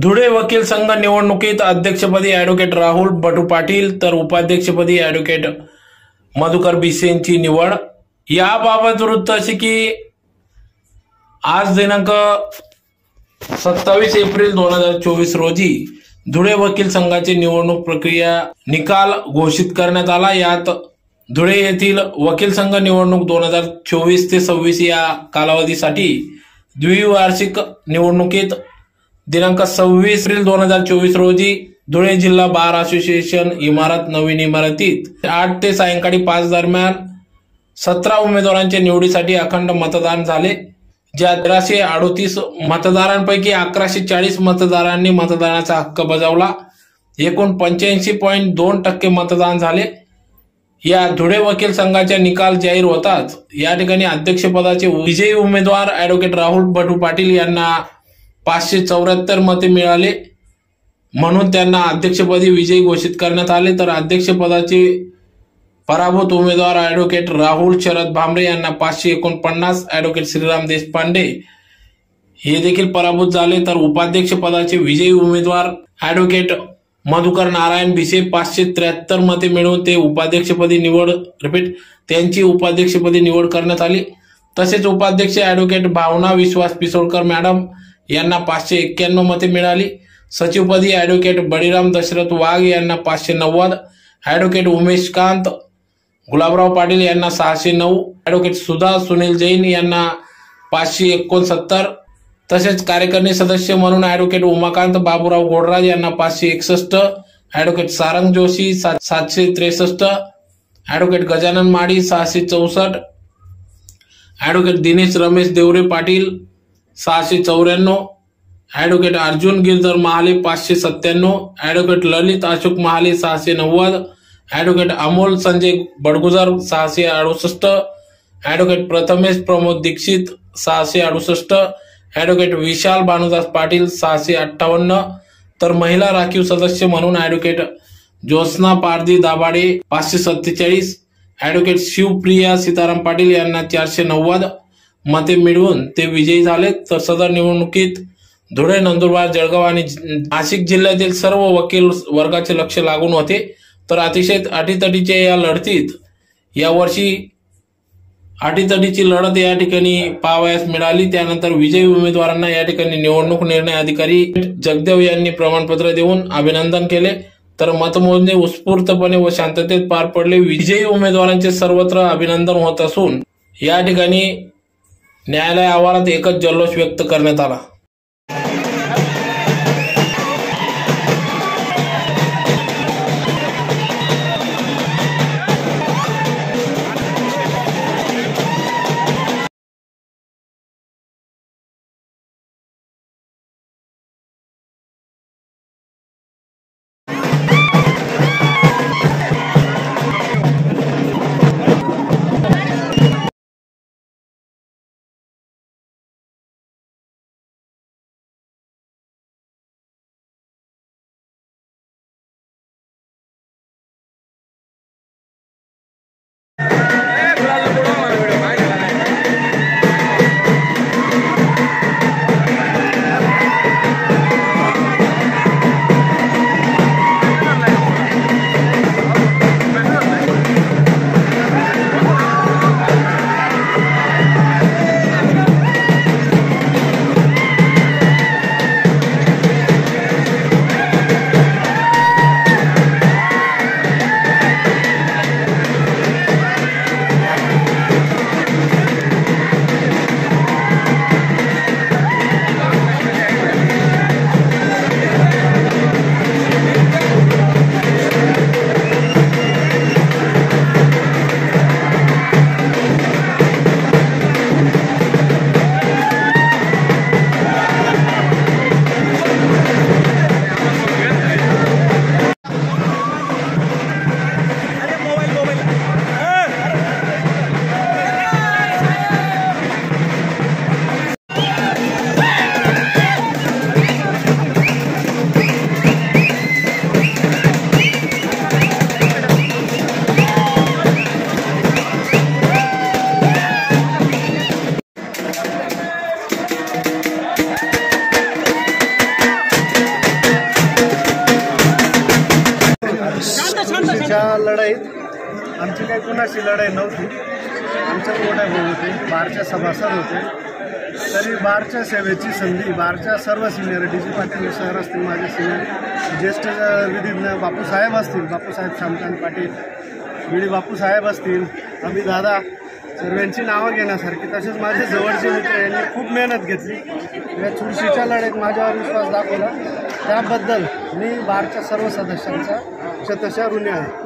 धुळे वकील संघ निवडणुकीत अध्यक्षपदी ॲडव्होकेट राहुल बटू पाटील तर उपाध्यक्षपदी ॲडव्होकेट मधुकर बिसेंची निवड. याबाबत वृत्त असे की आज दिनांक सत्तावीस एप्रिल दोन हजार चोवीस रोजी धुळे वकील संघाची निवडणूक प्रक्रिया निकाल घोषित करण्यात आला. यात धुळे येथील वकील संघ निवडणूक दोन हजार चोवीस ते सव्वीस या कालावधीसाठी द्विवार्षिक निवडणुकीत दिनांक सव्वीस एप्रिल दोन हजार चोवीस रोजी धुळे जिल्हा बार असोसिएशन इमारत नवीन इमारतीत आठ ते सायंकाळी पाच दरम्यान सतरा उमेदवारांच्या निवडीसाठी अखंड मतदान झाले. ज्या तेराशे अडोतीस मतदारांपैकी अकराशे चाळीस मतदारांनी मतदानाचा हक्क बजावला. एकूण पंच्याऐंशी पॉईंट दोन टक्के मतदान झाले. या धुळे वकील संघाच्या निकाल जाहीर होताच. या ठिकाणी अध्यक्षपदाचे विजयी उमेदवार ॲडव्होकेट राहुल भटू पाटील यांना पाचशे चौऱ्याहत्तर मते मिळाले. म्हणून त्यांना अध्यक्षपदी विजयी घोषित करण्यात आले. तर अध्यक्षपदाचे पराभूत उमेदवार ॲडव्होकेट राहुल शरद भांबरे यांना पाचशे एकोणपन्नास ॲडव्होकेट श्रीराम देशपांडे हे देखील पराभूत झाले. तर उपाध्यक्ष पदाचे विजयी उमेदवार ॲडव्होकेट मधुकर नारायण भिसे पाचशे त्र्याहत्तर मते मिळवून ते उपाध्यक्षपदी निवड रिपीट त्यांची उपाध्यक्षपदी निवड करण्यात आली. तसेच उपाध्यक्ष ॲडव्होकेट भावना विश्वास पिसोडकर मॅडम यांना पाचशे एक्क्याण्णव मते मिळाली. सचिवपदी ॲडव्होकेट बळीराम दशरथ वाघ यांना पाचशे नव्वद. ॲडव्होकेट उमेश कांत गुलाबराव पाटील यांना सहाशे नऊ. ॲडव्होकेट सुधा सुनील जैन यांना पाचशे एकोणसत्तर. तसेच कार्यकारिणी सदस्य म्हणून ॲडव्होकेट उमाकांत बाबूराव गोडराज यांना पाचशे एकसष्ट. ॲडव्होकेट सारंग जोशी सात सातशे त्रेसष्ट. ॲडव्होकेट गजानन माडी सहाशे चौसष्ट. ॲडव्होकेट दिनेश रमेश देवरे पाटील सहाशे चौऱ्याण्णव. ॲडव्होकेट अर्जुन गिरधर महाले पाचशे सत्त्याण्णव. ॲडव्होकेट ललित अशोक महाले सहाशे नव्वद. ॲडव्होकेट अमोल संजय बडगुजर सहाशे अडुसष्ट. ॲडव्होकेट प्रथमेश प्रमोद दीक्षित सहाशे अडुसष्ट. ॲडव्होकेट विशाल भानुदास पाटील सहाशे अठ्ठावन्न. तर महिला राखीव सदस्य म्हणून ॲडव्होकेट ज्योत्स्ना पारदी दाभाडे पाचशे सत्तेचाळीस. ॲडव्होकेट शिवप्रिया सीताराम पाटील यांना चारशे नव्वद. मते मिळवून ते विजयी झाले तर सदर निवडणुकीत धुळे नंदुरबार जळगाव आणि नाशिक जिल्ह्यातील सर्व वकील वर्गाचे लक्ष लागून होते. तर अतिशय अटीतटीच्या या लढतीत यावर्षी अटीतटीची लढत या ठिकाणी पाहावयास मिळाली. त्यानंतर विजयी उमेदवारांना या ठिकाणी निवडणूक निर्णय अधिकारी जगदेव यांनी प्रमाणपत्र देऊन अभिनंदन केले. तर मतमोजणी उत्स्फूर्तपणे व शांततेत पार पडले. विजयी उमेदवारांचे सर्वत्र अभिनंदन होत असून या ठिकाणी न्यायालय आवारात एकच जल्लोष व्यक्त करण्यात आला. लढाईत आमची काही कुणाशी लढाई नव्हती. आमच्या मोठ्या भाऊ होते? बारच्या सभासद होते. तरी बारच्या सेवेची संधी बारच्या सर्व senior D G Patil sir असतील माझे सिनियर ज्येष्ठ विधिज्ञ बापूसाहेब असतील बापूसाहेब श्यामकांत पाटील विडी बापूसाहेब असतील अभि दादा सर्वांची नावं घेण्यासारखी तसेच माझे जवळचे मित्र यांनी खूप मेहनत घेतली. या चुरशीच्या लढाईत माझ्यावर विश्वास दाखवला. त्याबद्दल मी बारच्या सर्व सदस्यांचा शतशा ऋणी आहे.